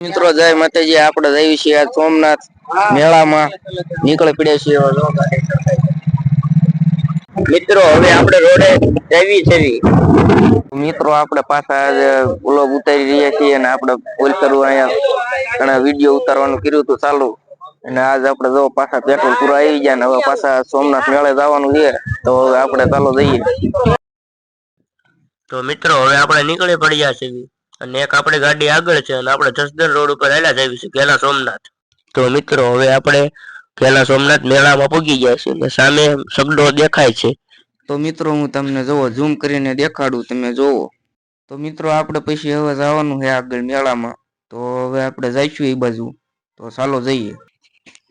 મિત્રો, જય માતાજી. આપણે જઈએ છીએ આ સોમનાથ મેળામાં. નીકળી પડ્યા છીએ. મિત્રો, હવે આપણે રોડે જવી છે મિત્રો, આપણે પાછા આજે ઉતારી રહ્યા છીએ અને આપણે બોલ કરવું અહીંયા ઘણા વીડિયો ઉતારવાનું કર્યું હતું ચાલુ. અને આજ આપણે જો પાછા પેટ્રોલ પૂરા આવી ગયા ને હવે પાછા સોમનાથ મેળે જવાનું છે. તો હવે આપણે ચાલો જઈએ. તો મિત્રો, હવે આપણે નીકળી પડ્યા છીએ. અને એક આપણી ગાડી આગળ છે અને આપણે જસદણ રોડ ઉપર હેલા જઈએ છીએ ગેલા સોમનાથ. તો મિત્રો હવે આપણે ગેલા સોમનાથ મેળામાં પૂગી ગયા છીએ અને સામે સગડો દેખાય છે. તો મિત્રો હું તમને જોવો ઝૂમ કરીને દેખાડું તમે જોવો તો મિત્રો આપણે પછી હવે જવાનું છે આગળ મેળામાં. તો હવે આપણે જઈશું એ બાજુ. તો ચાલો જઈએ.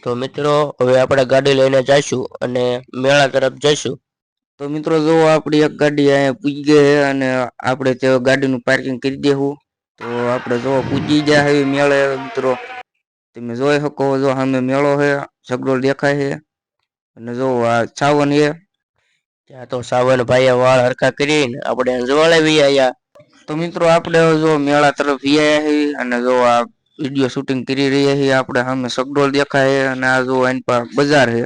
તો મિત્રો હવે આપણે ગાડી લઈને જઈશું અને મેળા તરફ જઈશું. તો મિત્રો જો આપણી એક ગાડી અહીંયા પૂજી ગઈ છે અને આપણે તે ગાડીનું પાર્કિંગ કરી દેવું. તો આપણે જો પૂજી ગયા છે મેળે મિત્રો. તમે જોઈ શકો જો સામે મેળો છે સગડોળ દેખાય છે. અને જો આ છાવન છે ત્યાં તો સાવન ભાઈએ વાળ હરખા કરીને આપણે અંજવાળાવી આવ્યા તો મિત્રો આપણે હવે જો મેળા તરફ જઈ આવ્યા છીએ અને જો આ વીડિયો શૂટિંગ કરી રહ્યા છીએ આપણે સામે સગડોળ દેખાય છે અને આ જો એની પર બજાર છે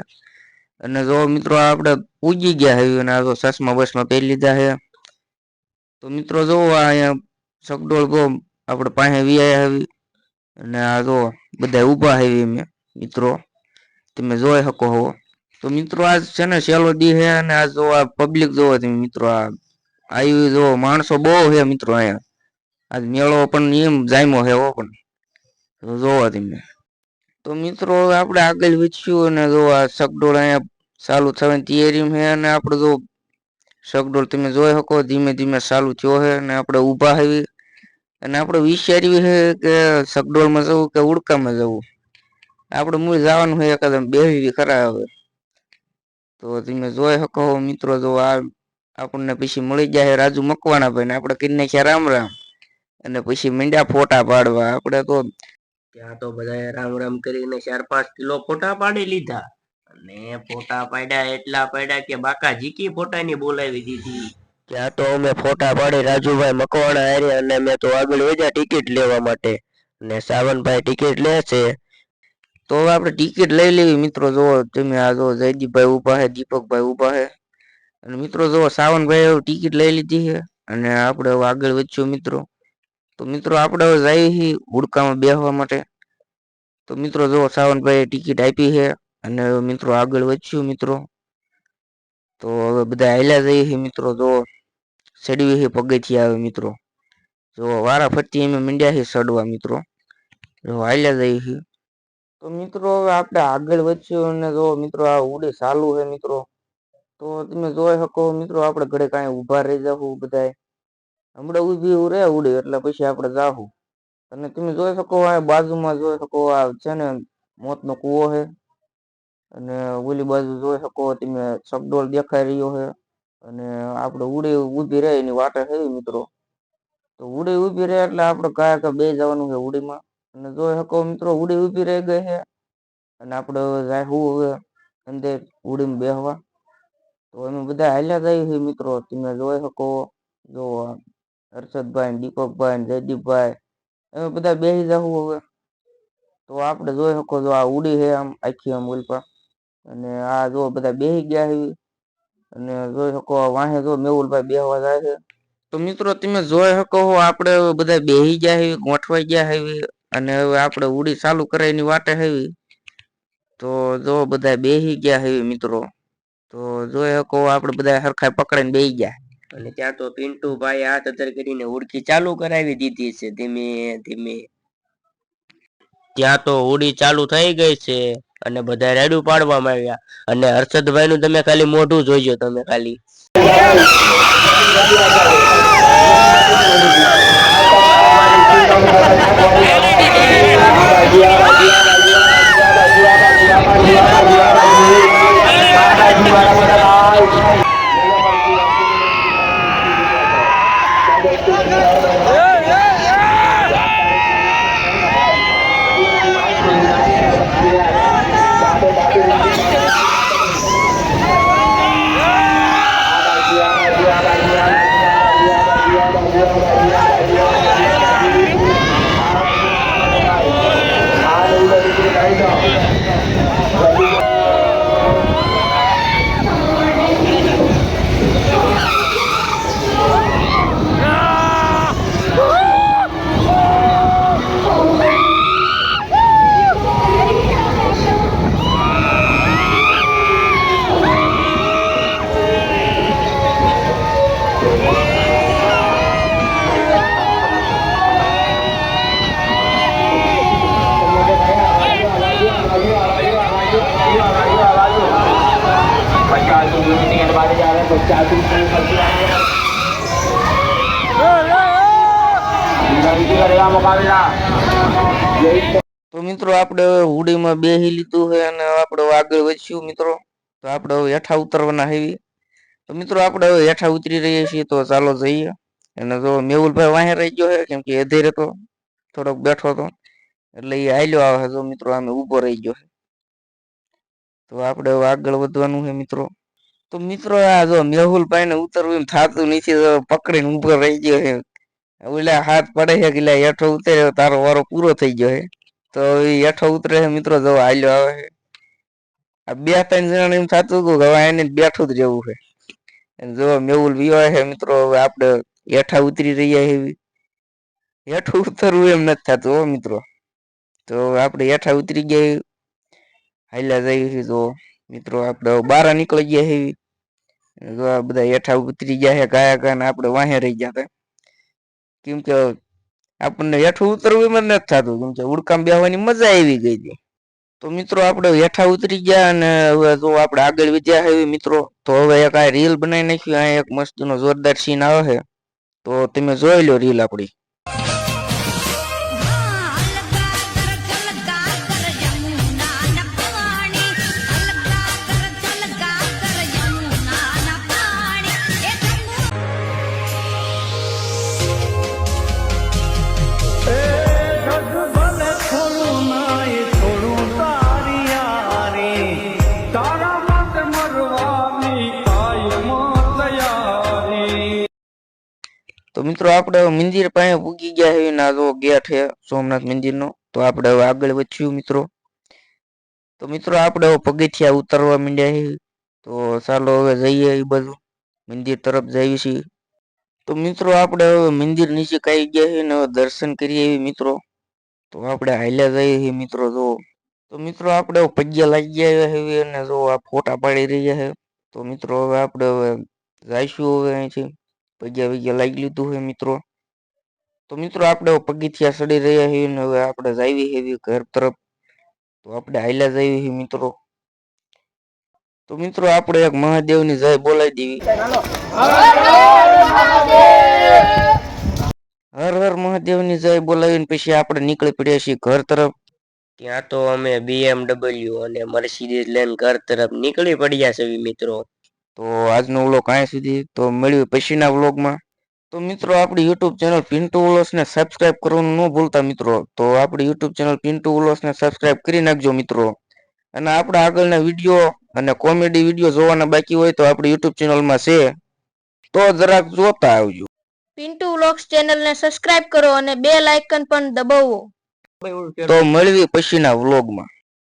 અને જો મિત્રો આપણે પૂજી ગયા છે અને આ જો ચશ્મા બસમાં પહેરી લીધા છે તો મિત્રો જો આ અહીંયા સગડોળ બહુ આપણે પાસે વીઆઈ આવ્યા છે અને આ જો બધા ઊભા આવી મેં મિત્રો. તમે જોઈ શકો હો. તો મિત્રો આજ છે ને સેલો દી હે અને આ જો આ પબ્લિક જોવો તમે મિત્રો આ આવી જો માણસો બહુ હે મિત્રો અહીંયા. આજ મેળો પણ એમ જામ્યો હે હો પણ. તો જોવો તમે. તો મિત્રો આપણે આગળ વધશું અને જો આ સગડોળ અહીંયા ચાલુ થવાની તૈયારી છે અને આપણે જો સગડોળ તમે જોઈ શકો ધીમે ધીમે ચાલુ થયો હે અને આપણે ઊભા આવી અને આપણે વિચાર્યું છે કે સગડોળમાં જવું કે ઉડકામાં જવું. આપણે મૂળ જવાનું હોય એકદમ બેહવી ખરા હવે. તો તમે જોઈ શકો મિત્રો, જો આ આપણને પછી મળી જાય રાજુ મકવાણા ભાઈ ને, આપણે કીને નાખ્યા રામ રામ. અને પછી મીંડા ફોટા પાડવા. આપણે તો ત્યાં તો બધાએ રામ રામ કરીને ચાર પાંચ કિલો ફોટા પાડી લીધા. અને ફોટા પાડ્યા એટલા પાડ્યા કે બાકા જીકી ફોટાની બોલાવી દીધી. ત્યાં તો અમે ફોટા પાડી રાજુભાઈ મકવાણા હારી અને મેં તો આગળ વધ્યા ટિકિટ લેવા માટે. અને સાવનભાઈ ટિકિટ લે છે. તો હવે આપણે ટિકિટ લઈ લેવી મિત્રો જુઓ તમે આ જુઓ જયદીપભાઈ ઊભા છે દીપકભાઈ ઊભા છે અને મિત્રો જુઓ સાવનભાઈ ટિકિટ લઈ લીધી છે અને આપણે હવે આગળ વધશું મિત્રો. તો મિત્રો, આપણે હવે જઈએ છીએ હુડકામાં બેસવા માટે. તો મિત્રો જુઓ સાવનભાઈએ ટિકિટ આપી છે અને મિત્રો આગળ વધશું મિત્રો. તો હવે બધા આયલા જઈએ છીએ મિત્રો, જો ચડવી હે પગથિયા આવે મિત્રો. જો વારા ફરતી અમે મીંડ્યા છે ચડવા મિત્રો. જો હાલ્યા જઈએ છીએ તો મિત્રો હવે આપણે આગળ વધશું અને જો મિત્રો આ ઉડે ચાલુ છે મિત્રો. તો તમે જોઈ શકો મિત્રો આપણે ઘરે કાંઈ ઊભા રહી જાવું બધાય. હમણાં ઊભી રહે ઉડે એટલે પછી આપણે જાહું. અને તમે જોઈ શકો આ બાજુમાં જોઈ શકો આ છે ને મોતનો કૂવો છે અને ઓલી બાજુ જોઈ શકો તમે સગડોળ દેખાઈ રહ્યો છે અને આપણે ઉડી ઊભી રહે એની વાટે છે મિત્રો. તો ઉડી ઊભી રહે એટલે આપણે કયા કયા બે જવાનું છે ઉડીમાં. અને જોઈ શકો મિત્રો ઉડી ઊભી રહી ગઈ છે અને આપણે હવે જાહું હવે અંદર ઉડીમાં બેહવા. તો અમે બધા હાલ્યા જઈએ છીએ મિત્રો. તમે જોઈ શકો, જો હર્ષદભાઈ, દીપકભાઈ જયદીપભાઈ, અમે બધા બેસી જવું હવે. તો આપણે જોઈ શકો જો આ ઉડી છે આમ આખી આમ ઉલ્પા અને આ જો બધા બેસી ગયા છે અને જોઈ શકો વાહે જો મેહુલભાઈ બેહવા જાય છે. તો મિત્રો તમે જોઈ શકો હો આપણે હવે બધા બેહી ગયા છે ગોઠવાઈ ગયા છે અને હવે આપણે ઉડી ચાલુ કરાવીની વાટે હેવી. તો જો બધા બેહી ગયા છે મિત્રો. તો જોઈ શકો આપણે બધા હરખા પકડાઈને બેહી ગયા. અને ત્યાં તો પિન્ટુભાઈ હાથ અધર કરીને ઉડકી ચાલુ કરાવી દીધી છે ધીમે ધીમે. ત્યાં તો હોડી ચાલુ થઈ ગઈ છે. અને બધા રેડું પાડવામાં આવ્યા અને હર્ષદભાઈ નું તમે ખાલી મોઢું જોઈજો તમે ખાલી Yeah. Yeah. તો મિત્રો આપણે હવે હુડીમાં બેહી લીધું છે અને આપણે હવે આગળ વધ્યું મિત્રો. તો આપણે હવે હેઠા ઉતરવાના હેવી તો મિત્રો આપણે હવે હેઠા ઉતરી રહીએ છીએ તો ચાલો જઈએ. અને જો મેહુલભાઈ વાહે રહી ગયો છે, કેમ કે અધેર હતો થોડોક બેઠો હતો. એટલે એ હાલ્યો આવે છે, જો મિત્રો આમે ઊભો રહી ગયો છે. તો આપણે હવે આગળ વધવાનું છે મિત્રો. તો મિત્રો આ જો મેહુલભાઈ ને ઉતરવું એમ થતું નથી, તો પકડીને ઊભો રહી ગયો છે. ઓલા હાથ પડે છે કે લે હેઠો ઉતર્યો તારો વારો પૂરો થઈ ગયો છે. તો એ હેઠો ઉતરે છે મિત્રો, જો હાલ્યો આવે છે. આ બે ત્રણ જણા એમ થતું હતું કે હવે એને બેઠું જ રહેવું છે. અને જો મેહુલ વિયો છે મિત્રો, હવે આપણે હેઠા ઉતરી રહ્યા છે. હેઠું ઉતરવું એમ નથી થતું હો મિત્રો. તો આપણે હેઠા ઉતરી ગયા હાલ્યા જઈએ છીએ તો મિત્રો, આપણે હવે બહાર નીકળી ગયા છે. જો આ બધા હેઠા ઉતરી ગયા છે ગાયા ગયા ને આપણે વાહે રહી ગયા હતા કેમ કે આપણને હેઠું ઉતરવું એમ નથી થતું. કેમ કે ઉડકામ બેહવાની મજા આવી ગઈ હતી. તો મિત્રો આપણે હેઠા ઉતરી ગયા અને હવે જો આપણે આગળ વધ્યા છે મિત્રો, તો હવે એક આ રીલ બનાવી નાખ્યું. આ એક મસ્તીનો જોરદાર સીન આવે છે તો તમે જોઈ લો રીલ આપણી. તો મિત્રો આપણે મંદિર પાસે પૂગી ગયા છે ના જો ગેટ છે સોમનાથ મંદિરનો, તો આપણે હવે આગળ વધ્યું મિત્રો. તો મિત્રો આપણે હવે પગથિયા ઉતરવા માંડ્યા છે તો ચાલો હવે જઈએ એ બધું મંદિર તરફ જઈએ છીએ. તો મિત્રો આપણે હવે મંદિર નીચે કાઈ ગયા છે ને હવે દર્શન કરીએ એવી મિત્રો. તો આપણે હાલ્યા જઈએ છીએ મિત્રો જો. તો મિત્રો આપણે પગ્યા લાગી ગયા છે અને જો આ ફોટા પાડી રહ્યા છે તો મિત્રો હવે આપણે હવે જઈશું હવે અહીંથી. પગ્યા વગ્યા લાગી લીધું હોય મિત્રો. તો મિત્રો આપણે પગીથિયા સડી રહ્યા છીએ ને હવે આપણે જાવી છે ઘર તરફ. તો આપણે હાઈલા જઈએ છીએ મિત્રો. તો મિત્રો આપણે એક મહાદેવની જય બોલાવી દેવી. હર હર મહાદેવની જય બોલાવીને પછી આપણે નીકળી પડ્યા છીએ ઘર તરફ. ત્યાં તો અમે બીએમડબલ્યુ અને મર્સિડીઝ લઈને ઘર તરફ નીકળી પડ્યા છે મિત્રો. તો આજનો વ્લોગ અહીં સુધી. તો મળ્યું પછીના વ્લોગમાં. તો મિત્રો આપણી યુટ્યુબ ચેનલ પિન્ટુ ઉલોસને સબસ્ક્રાઇબ કરવાનું ન ભૂલતા મિત્રો. તો આપણી યુટ્યુબ ચેનલ પિન્ટુ ઉલોસને સબસ્ક્રાઇબ કરી નાખજો મિત્રો. અને આપણા આગળના વીડિયો અને કોમેડી વીડિયો જોવાના બાકી હોય તો આપણી યુટ્યુબ ચેનલમાં છે. તો જરાક જોતા આવજો. પિન્ટુ વ્લોગ્સ ચેનલને સબસ્ક્રાઇબ કરો અને બે લાઇકન પણ દબાવો. તો મળવી પછીના વ્લોગમાં.